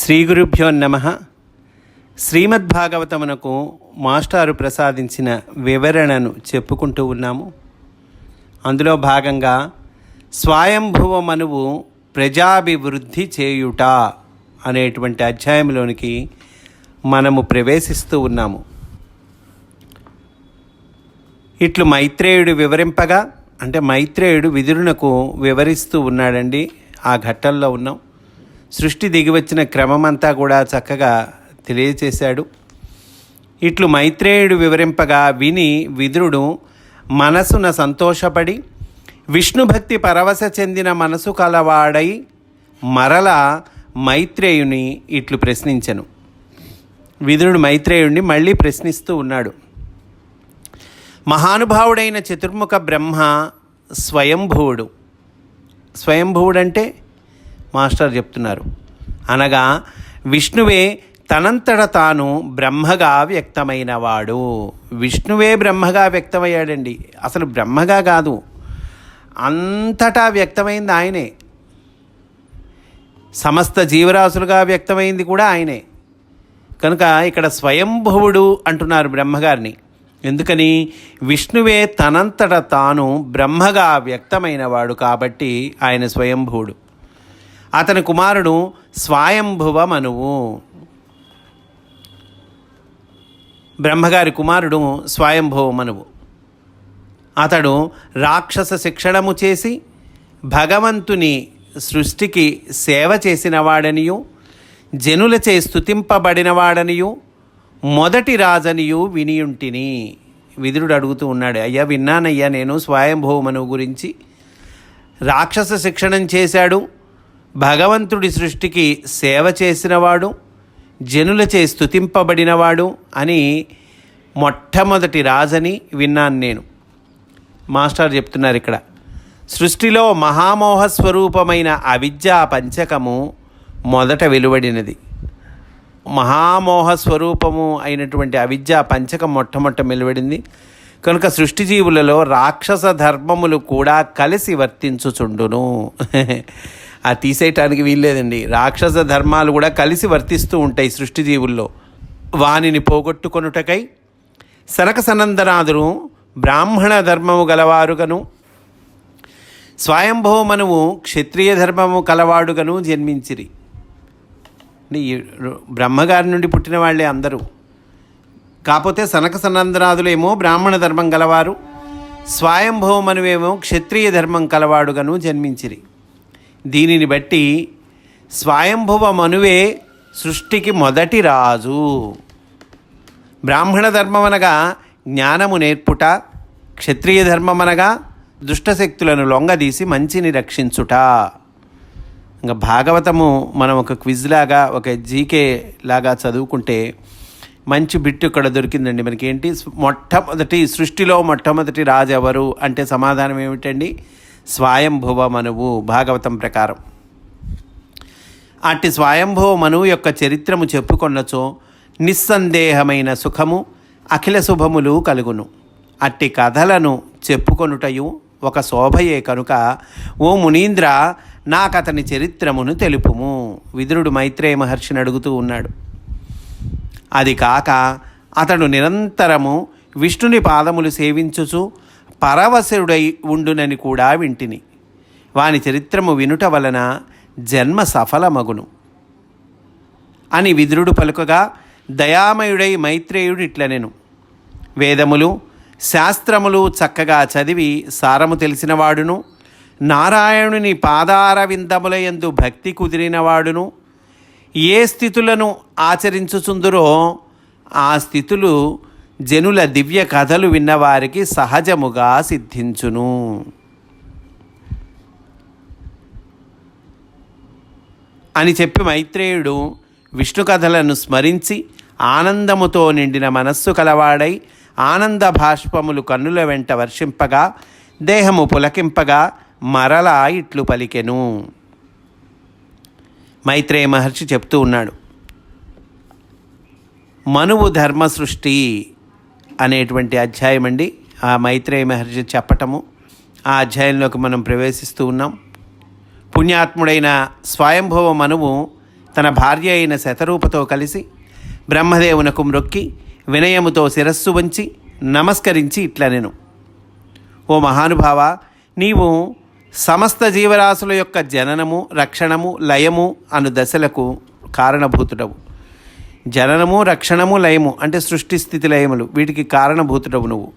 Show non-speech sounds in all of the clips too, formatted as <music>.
శ్రీ గురుభ్యో నమ. శ్రీమద్భాగవతమునకు మాస్టారు ప్రసాదించిన వివరణను చెప్పుకుంటూ ఉన్నాము. అందులో భాగంగా స్వయంభువ మనువు ప్రజాభివృద్ధి చేయుట అనేటువంటి అధ్యాయంలోనికి మనము ప్రవేశిస్తూ ఉన్నాము. ఇట్లు మైత్రేయుడు వివరింపగా అంటే మైత్రేయుడు విదురునకు వివరిస్తూ ఉన్నాడండి. ఆ ఘట్టంలో ఉన్నాం. సృష్టి దిగివచ్చిన క్రమమంతా కూడా చక్కగా తెలియచేశాడు. ఇట్లు మైత్రేయుడు వివరింపగా విని విదురుడు మనసున సంతోషపడి విష్ణుభక్తి పరవశ చెందిన మనసు కలవాడై మరల మైత్రేయుని ఇట్లు ప్రశ్నించెను. విదురుడు మైత్రేయుడిని మళ్ళీ ప్రశ్నిస్తూ ఉన్నాడు. మహానుభావుడైన చతుర్ముఖ బ్రహ్మ స్వయంభువుడు. స్వయంభువుడంటే మాస్టర్ చెప్తున్నారు. అనగా విష్ణువే తనంతట తాను బ్రహ్మగా వ్యక్తమైనవాడు. విష్ణువే బ్రహ్మగా వ్యక్తమయ్యాడండి. అసలు బ్రహ్మగా కాదు. అంతటా వ్యక్తమైంది ఆయనే. సమస్త జీవరాశులుగా వ్యక్తమైంది కూడా ఆయనే. కనుక ఇక్కడ స్వయంభువుడు అంటున్నారు బ్రహ్మగారిని. ఎందుకని? విష్ణువే తనంతట తాను బ్రహ్మగా వ్యక్తమైనవాడు కాబట్టి ఆయన స్వయంభువుడు. అతని కుమారుడు స్వాయంభువ మనువు బ్రహ్మగారి కుమారుడు స్వయంభువ మనువు అతడు రాక్షస శిక్షణము చేసి భగవంతుని సృష్టికి సేవ చేసినవాడనియు జనులచే స్తుతింపబడినవాడనియు మొదటి రాజనియు వినియుంటిని. విదురుడు అడుగుతూ ఉన్నాడు అయ్యా విన్నానయ్యా నేను స్వయంభూమను గురించి. రాక్షస శిక్షణం చేశాడు భగవంతుడి సృష్టికి సేవ చేసినవాడు జనులచే స్తుతింపబడినవాడు అని మొట్టమొదటి రాజని విన్నాను నేను. మాస్టర్ చెప్తున్నారు ఇక్కడ. సృష్టిలో మహామోహ స్వరూపమైన అవిద్యా పంచకము మొదట వెలువడినది. మహామోహ స్వరూపము అయినటువంటి అవిద్యా పంచకం మొట్టమొట్ట వెలువడింది. కనుక సృష్టి జీవులలో రాక్షస ధర్మములు కూడా కలిసి వర్తించుచుండును. <laughs> అది తీసేయటానికి వీల్లేదండి. రాక్షస ధర్మాలు కూడా కలిసి వర్తిస్తూ ఉంటాయి సృష్టి జీవుల్లో. వానిని పోగొట్టుకొనుటకై సనక సనందనాథుడు బ్రాహ్మణ ధర్మము గలవారుగను స్వయంభవమనువు క్షత్రియ ధర్మము కలవాడుగను జన్మించిరి. బ్రహ్మగారి నుండి పుట్టిన వాళ్ళే అందరూ. కాకపోతే సనక సనందనాథులేమో బ్రాహ్మణ ధర్మం గలవారు స్వయంభవమనువేమో క్షత్రియ ధర్మం కలవాడుగను జన్మించిరి. దీనిని బట్టి స్వయంభవ మనువే సృష్టికి మొదటి రాజు. బ్రాహ్మణ ధర్మం అనగా జ్ఞానము నేర్పుట క్షత్రియ ధర్మం అనగా దుష్టశక్తులను లొంగదీసి మంచిని రక్షించుట. ఇంకా భాగవతము మనం ఒక క్విజ్ లాగా ఒక జీకే లాగా చదువుకుంటే మంచి బిట్టు ఇక్కడ దొరికిందండి. మనకి ఏంటి మొట్టమొదటి సృష్టిలో మొట్టమొదటి రాజు ఎవరు అంటే సమాధానం ఏమిటండి? స్వయంభువ మనువు భాగవతం ప్రకారం. అట్టి స్వయంభువ మనువు యొక్క చరిత్రము చెప్పుకొన్నచో నిస్సందేహమైన సుఖము అఖిల శుభములు కలుగును. అట్టి కథలను చెప్పుకొనుటయు ఒక శోభయే కనుక ఓ మునీంద్ర నాకతని చరిత్రమును తెలుపుము. విదురుడు మైత్రేయ మహర్షిని అడుగుతూ ఉన్నాడు. అది కాక అతడు నిరంతరము విష్ణుని పాదములు సేవించుచు పరవశుడై ఉండునని కూడా వింటిని. వాని చరిత్రము వినుట వలన జన్మ సఫలమగును. అని విదురుడు పలుకగా దయామయుడై మైత్రేయుడు ఇట్లనెను వేదములు శాస్త్రములు చక్కగా చదివి సారము తెలిసినవాడును. నారాయణుని పాదారవిందములయందు భక్తి కుదిరినవాడును. ఏ స్థితులను ఆచరించుచుందురో ఆ స్థితులు జనుల దివ్య కథలు విన్నవారికి సహజముగా సిద్ధించును. అని చెప్పి మైత్రేయుడు విష్ణు కథలను స్మరించి ఆనందముతో నిండిన మనస్సు కలవాడై ఆనంద భాష్పములు కన్నుల వెంట వర్షింపగా దేహము పులకింపగా మరలా ఇట్లు పలికెను. మైత్రేయ మహర్షి చెప్తూ ఉన్నాడు మనువు ధర్మ సృష్టి అనేటువంటి అధ్యాయం అండి. ఆ మైత్రేయ మహర్షి చెప్పటము. ఆ అధ్యాయంలోకి మనం ప్రవేశిస్తూ ఉన్నాం. పుణ్యాత్ముడైన స్వయంభవ మనువు తన భార్య అయిన శతరూపతో కలిసి బ్రహ్మదేవునకు మ్రొక్కి వినయముతో శిరస్సు వంచి నమస్కరించి ఇట్లా నేను. ఓ మహానుభావ నీవు సమస్త జీవరాశుల యొక్క జననము రక్షణము లయము అను దశలకు కారణభూతుడవు. జననము రక్షణము లయము అంటే సృష్టి స్థితి లయములు. వీటికి కారణభూతుడవు నువ్వు.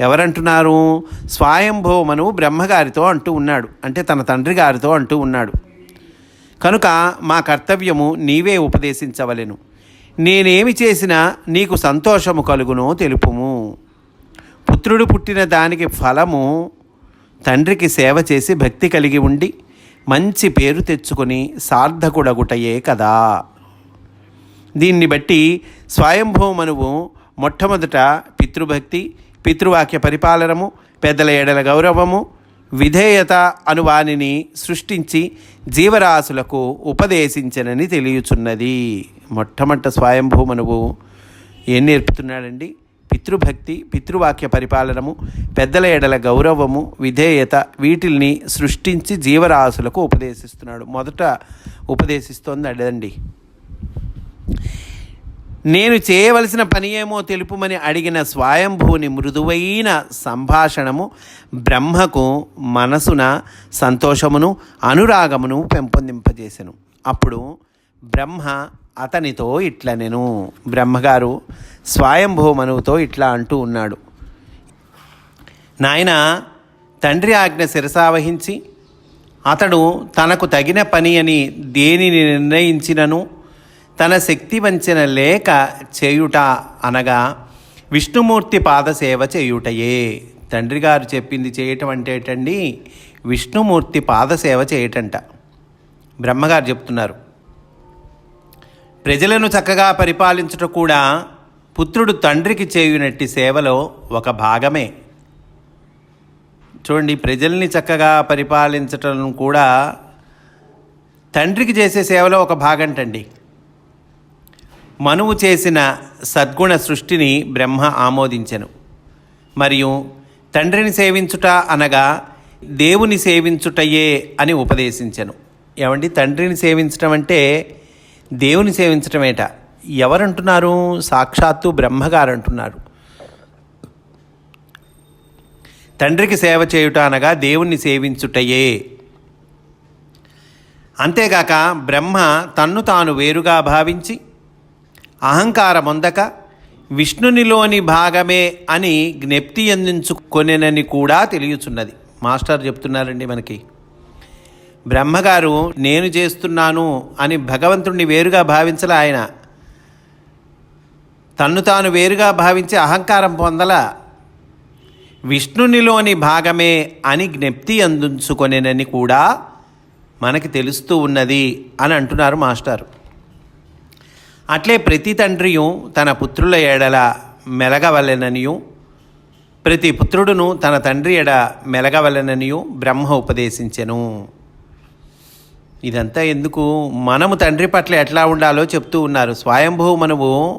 ఎవరంటున్నారు? స్వయంభవమను బ్రహ్మగారితో అంటూ ఉన్నాడు. అంటే తన తండ్రి గారితో అంటూ ఉన్నాడు. కనుక మా కర్తవ్యము నీవే ఉపదేశించవలెను. నేనేమి చేసినా నీకు సంతోషము కలుగునో తెలుపుము. పుత్రుడు పుట్టిన దానికి ఫలము తండ్రికి సేవ చేసి భక్తి కలిగి ఉండి మంచి పేరు తెచ్చుకొని సార్థకుడగుటయే కదా. దీన్ని బట్టి స్వయంభూమనువు మొట్టమొదట పితృభక్తి పితృవాక్య పరిపాలనము పెద్దల ఎడల గౌరవము విధేయత అను వానిని సృష్టించి జీవరాశులకు ఉపదేశించనని తెలియచున్నది. మొట్టమొదట స్వయంభూమనువు ఏం నేర్పుతున్నాడండి? పితృభక్తి పితృవాక్య పరిపాలనము పెద్దల ఎడల గౌరవము విధేయత వీటిల్ని సృష్టించి జీవరాశులకు ఉపదేశిస్తున్నాడు. మొదట ఉపదేశిస్తోంది అడండి నేను చేయవలసిన పని ఏమో తెలుపుమని అడిగిన స్వయంభూని మృదువైన సంభాషణము బ్రహ్మకు మనసున సంతోషమును అనురాగమును పెంపొందింపజేసెను. అప్పుడు బ్రహ్మ అతనితో ఇట్ల నేను బ్రహ్మగారు స్వయంభూమనువుతో ఇట్లా అంటూ ఉన్నాడు. నాయన తండ్రి ఆజ్ఞ శిరసావహించి అతడు తనకు తగిన పని అని దేనిని నిర్ణయించినను? తన శక్తి వంచిన లేక చేయుట అనగా విష్ణుమూర్తి పాదసేవ చేయుటయే. తండ్రి గారు చెప్పింది చేయటం అంటే ఏంటండి? విష్ణుమూర్తి పాదసేవ చేయటంట. బ్రహ్మగారు చెప్తున్నారు. ప్రజలను చక్కగా పరిపాలించుట కూడా పుత్రుడు తండ్రికి చేయునట్టి సేవలో ఒక భాగమే. చూడండి ప్రజల్ని చక్కగా పరిపాలించటం కూడా తండ్రికి చేసే సేవలో ఒక భాగంటండి. మనువు చేసిన సద్గుణ సృష్టిని బ్రహ్మ ఆమోదించెను. మరియు తండ్రిని సేవించుట అనగా దేవుని సేవించుటయే అని ఉపదేశించెను. ఏమండి? తండ్రిని సేవించటం అంటే దేవుని సేవించటమేట. ఎవరంటున్నారు? సాక్షాత్తు బ్రహ్మగారు అంటున్నారు తండ్రికి సేవ చేయుట అనగా దేవుణ్ణి సేవించుటయే. అంతేగాక బ్రహ్మ తన్ను తాను వేరుగా భావించి అహంకారమొందక విష్ణునిలోని భాగమే అని జ్ఞప్తి అందించుకొనెనని కూడా తెలియచున్నది. మాస్టర్ చెప్తున్నారండి మనకి. బ్రహ్మగారు నేను చేస్తున్నాను అని భగవంతుణ్ణి వేరుగా భావించలే ఆయన. తన్ను తాను వేరుగా భావించి అహంకారం పొందల విష్ణునిలోని భాగమే అని జ్ఞప్తి అందించుకొనేనని కూడా మనకి తెలుస్తూ ఉన్నది అని అంటున్నారు మాస్టారు. అట్లే ప్రతి తండ్రియు తన పుత్రుల ఎడల మెలగవలెననియు ప్రతి పుత్రుడును తన తండ్రి ఎడ మెలగవలెననియు బ్రహ్మ ఉపదేశించెను. ఇదంతా ఎందుకు? మనము తండ్రి పట్ల ఎట్లా ఉండాలో చెప్తూ ఉన్నారు. స్వయంభూ మనవు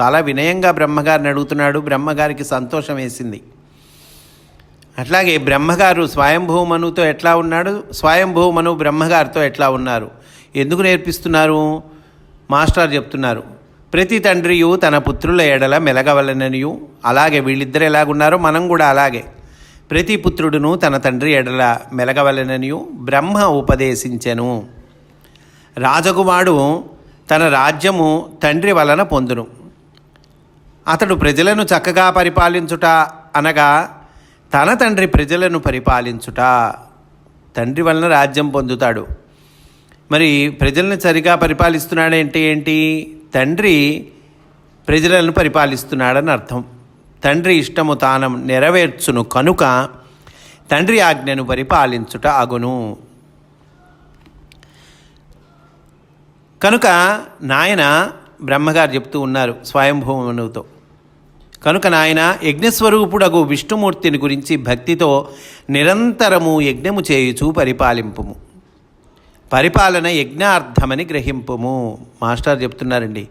చాలా వినయంగా బ్రహ్మగారిని అడుగుతున్నాడు. బ్రహ్మగారికి సంతోషం వేసింది. అట్లాగే బ్రహ్మగారు స్వయంభూమనుతో ఎట్లా ఉన్నాడు? స్వయంభూమను బ్రహ్మగారితో ఎట్లా ఉన్నారు? ఎందుకు నేర్పిస్తున్నారు? మాస్టర్ చెప్తున్నారు ప్రతి తండ్రియు తన పుత్రుల ఎడల మెలగవలననియు. అలాగే వీళ్ళిద్దరు ఎలాగున్నారో మనం కూడా అలాగే. ప్రతి పుత్రుడును తన తండ్రి ఎడల మెలగవలననియు. బ్రహ్మ ఉపదేశించెను. రాజకుమారుడు తన రాజ్యము తండ్రి వలన పొందును. అతడు ప్రజలను చక్కగా పరిపాలించుట అనగా తన తండ్రి ప్రజలను పరిపాలించుట. తండ్రి వలన రాజ్యం పొందుతాడు. మరి ప్రజలను సరిగా పరిపాలిస్తున్నాడంటే ఏంటి? తండ్రి ప్రజలను పరిపాలిస్తున్నాడని అర్థం. తండ్రి ఇష్టము తానం నెరవేర్చును కనుక తండ్రి ఆజ్ఞను పరిపాలించుట అగును. కనుక నాయన బ్రహ్మగారు చెప్తూ ఉన్నారు స్వయంభూమనుతో. కనుక నాయన యజ్ఞస్వరూపుడగు విష్ణుమూర్తిని గురించి భక్తితో నిరంతరము యజ్ఞము చేయుచు పరిపాలింపుము. పరిపాలన యజ్ఞార్థమని గ్రహింపుము. మాస్టర్ చెప్తున్నారండి.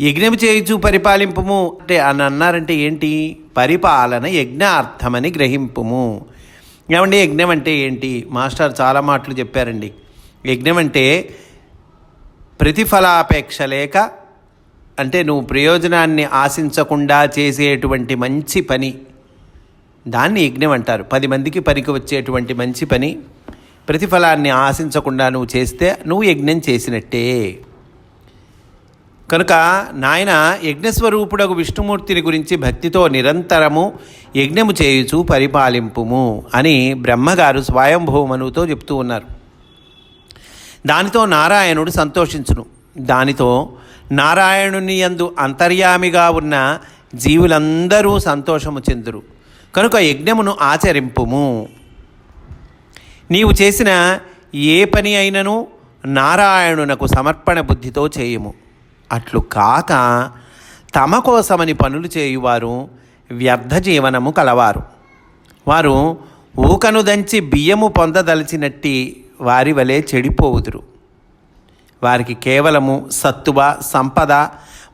యజ్ఞము చేయుచు పరిపాలింపుము అంటే అని అన్నారంటే ఏంటి? పరిపాలన యజ్ఞార్థమని గ్రహింపుము. ఏమండి? యజ్ఞం అంటే ఏంటి? మాస్టర్ చాలా మాటలు చెప్పారండి. యజ్ఞం అంటే ప్రతిఫలాపేక్ష లేక అంటే నువ్వు ప్రయోజనాన్ని ఆశించకుండా చేసేటువంటి మంచి పని. దాన్ని యజ్ఞం అంటారు. పది మందికి పనికి వచ్చేటువంటి మంచి పని ప్రతిఫలాన్ని ఆశించకుండా నువ్వు చేస్తే నువ్వు యజ్ఞం చేసినట్టే. కనుక నాయన యజ్ఞస్వరూపుడకు విష్ణుమూర్తిని గురించి భక్తితో నిరంతరము యజ్ఞము చేయుచు పరిపాలింపుము అని బ్రహ్మగారు స్వయంభూమనుతో చెప్తూ ఉన్నారు. దానితో నారాయణుడు సంతోషించును. దానితో నారాయణుని యందు అంతర్యామిగా ఉన్న జీవులందరూ సంతోషము చెందురు. కనుక యజ్ఞమును ఆచరింపుము. నీవు చేసిన ఏ పని అయినను నారాయణునకు సమర్పణ బుద్ధితో చేయుము. అట్లు కాక తమ కోసమని పనులు చేయువారు వ్యర్థ జీవనము కలవారు. వారు ఊకను దంచి బియ్యము పొందదలిచినట్టి వారి వలె చెడిపోవుదురు. వారికి కేవలము సత్తువ సంపద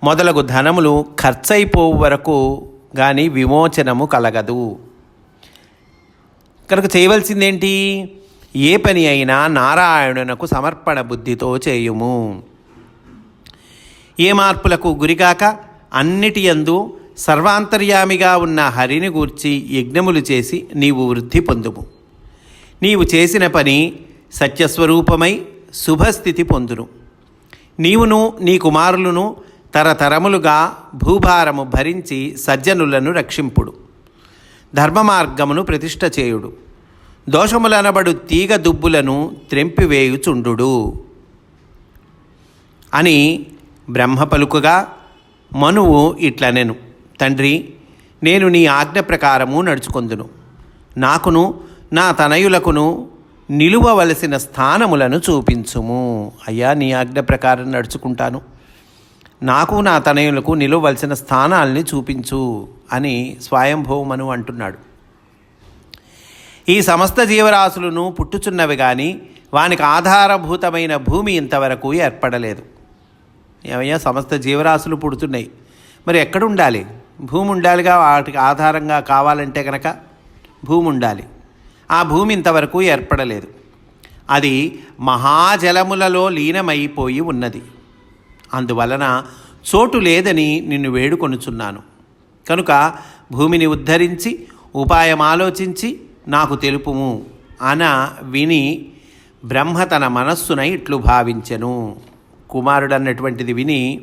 మొదలగు ధనములు ఖర్చయిపోవు వరకు కానీ విమోచనము కలగదు. కనుక చేయవలసిందేంటి? ఏ పని అయినా నారాయణునకు సమర్పణ బుద్ధితో చేయుము. ఏ మార్పులకు గురికాక అన్నిటి యందు సర్వాంతర్యామిగా ఉన్న హరిని గూర్చి యజ్ఞములు చేసి నీవు వృద్ధి పొందుము. నీవు చేసిన పని సత్యస్వరూపమై శుభస్థితి పొందును. నీవును నీ కుమారులను తరతరములుగా భూభారము భరించి సజ్జనులను రక్షింపుడు. ధర్మ మార్గమును ప్రతిష్ట చేయుడు. దోషములనబడు తీగ దుబ్బులను త్రెంపివేయుచుండు అని బ్రహ్మ పలుకుగా మనువు ఇట్లనెను. తండ్రి నేను నీ ఆజ్ఞ ప్రకారము నడుచుకొందును. నాకును నా తనయులకును నిలువవలసిన స్థానములను చూపించుము. అయ్యా నీ ఆజ్ఞ ప్రకారం నడుచుకుంటాను. నాకు నా తనయులకు నిలువవలసిన స్థానాల్ని చూపించు అని స్వయంభవమను అంటున్నాడు. ఈ సమస్త జీవరాశులను పుట్టుచున్నవి కానీ వానికి ఆధారభూతమైన భూమి ఇంతవరకు ఏర్పడలేదు. ఏమయ్యా సమస్త జీవరాశులు పుడుతున్నాయి. మరి ఎక్కడ ఉండాలి భూమి ఉండాలిగా వాటికి ఆధారంగా కావాలంటే కనుక భూమి ఉండాలి ఆ భూమి ఇంతవరకు ఏర్పడలేదు. అది మహాజలములలో లీనమైపోయి ఉన్నది. అందువలన చోటు లేదని నిన్ను వేడుకొనుచున్నాను. కనుక భూమిని ఉద్ధరించి ఉపాయం ఆలోచించి నాకు తెలుపుము అన విని బ్రహ్మ తన మనస్సున ఇట్లు భావించెను. కుమారుడు అన్నటువంటిది విని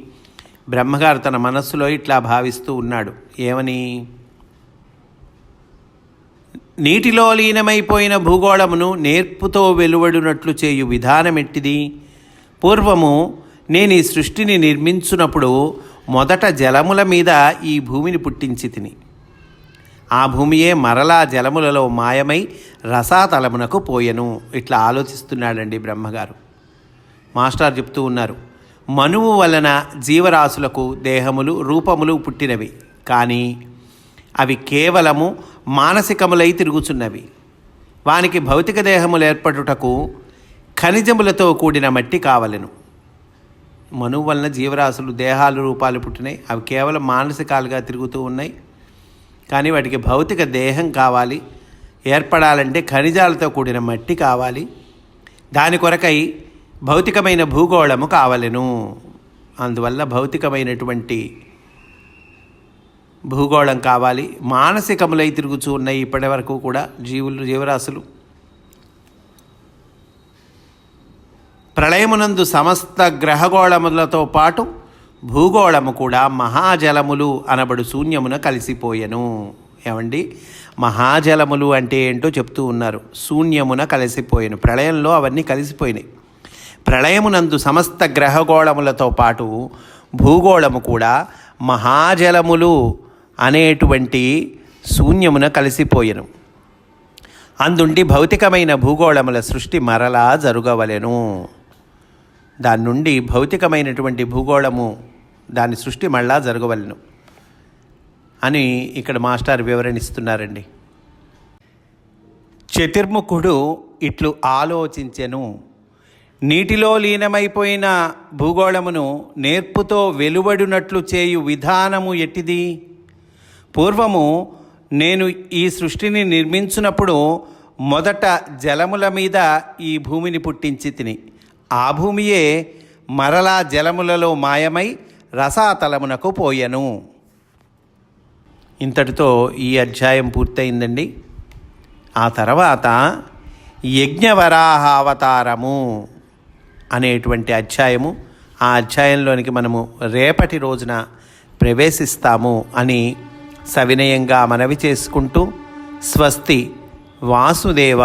బ్రహ్మగారు తన మనస్సులో ఇట్లా భావిస్తూ ఉన్నాడు. ఏమని? నీటిలో లీనమైపోయిన భూగోళమును నేర్పుతో వెలువడినట్లు చేయు విధానమెట్టిది పూర్వము నేను ఈ సృష్టిని నిర్మించునప్పుడు మొదట జలముల మీద ఈ భూమిని పుట్టించి తిని. ఆ భూమియే మరలా జలములలో మాయమై రసాతలమునకు పోయెను. ఇట్లా ఆలోచిస్తున్నాడండి బ్రహ్మగారు. మాస్టర్ చెప్తూ ఉన్నారు మనువు వలన జీవరాశులకు దేహములు రూపములు పుట్టినవి కానీ అవి కేవలము మానసికములై తిరుగుచున్నవి. వానికి భౌతిక దేహములు ఏర్పడుటకు ఖనిజములతో కూడిన మట్టి కావలెను. మనువు వలన జీవరాశులు దేహాలు రూపాలు పుట్టినాయి అవి కేవలం మానసికాలుగా తిరుగుతూ ఉన్నాయి. కానీ వాటికి భౌతిక దేహం కావాలి. ఏర్పడాలంటే ఖనిజాలతో కూడిన మట్టి కావాలి. దాని కొరకై భౌతికమైన భూగోళము కావలెను. అందువల్ల భౌతికమైనటువంటి భూగోళం కావాలి. మానసికములై తిరుగుచూ ఉన్నాయి ఇప్పటి వరకు కూడా జీవులు జీవరాశులు. ప్రళయమునందు సమస్త గ్రహగోళములతో పాటు భూగోళము కూడా మహాజలములు అనబడు శూన్యమున కలిసిపోయెను. ఏమండి? మహాజలములు అంటే ఏంటో చెప్తూ ఉన్నారు. శూన్యమున కలిసిపోయాను. ప్రళయంలో అవన్నీ కలిసిపోయినాయి. ప్రళయమునందు సమస్త గ్రహగోళములతో పాటు భూగోళము కూడా మహాజలములు అనేటువంటి శూన్యమున కలిసిపోయెను. అందుండి భౌతికమైన భూగోళముల సృష్టి మరలా జరుగవలెను. దాని నుండి భౌతికమైనటువంటి భూగోళము దాని సృష్టి మళ్ళా జరగవలను అని ఇక్కడ మాస్టర్ వివరణిస్తున్నారండి. చతుర్ముఖుడు ఇట్లు ఆలోచించెను నీటిలో లీనమైపోయిన భూగోళమును నేర్పుతో వెలువడినట్లు చేయు విధానము ఎట్టిది? పూర్వము నేను ఈ సృష్టిని నిర్మించినప్పుడు మొదట జలముల మీద ఈ భూమిని పుట్టించి తిని ఆ భూమియే మరలా జలములలో మాయమై రసాతలమునకు పోయెను. ఇంతటితో ఈ అధ్యాయం పూర్తయిందండి. ఆ తర్వాత యజ్ఞవరాహావతారము అనేటువంటి అధ్యాయము ఆ అధ్యాయంలోనికి మనము రేపటి రోజున ప్రవేశిస్తాము అని సవినయంగా మనవి చేసుకుంటూ స్వస్తి వాసుదేవ.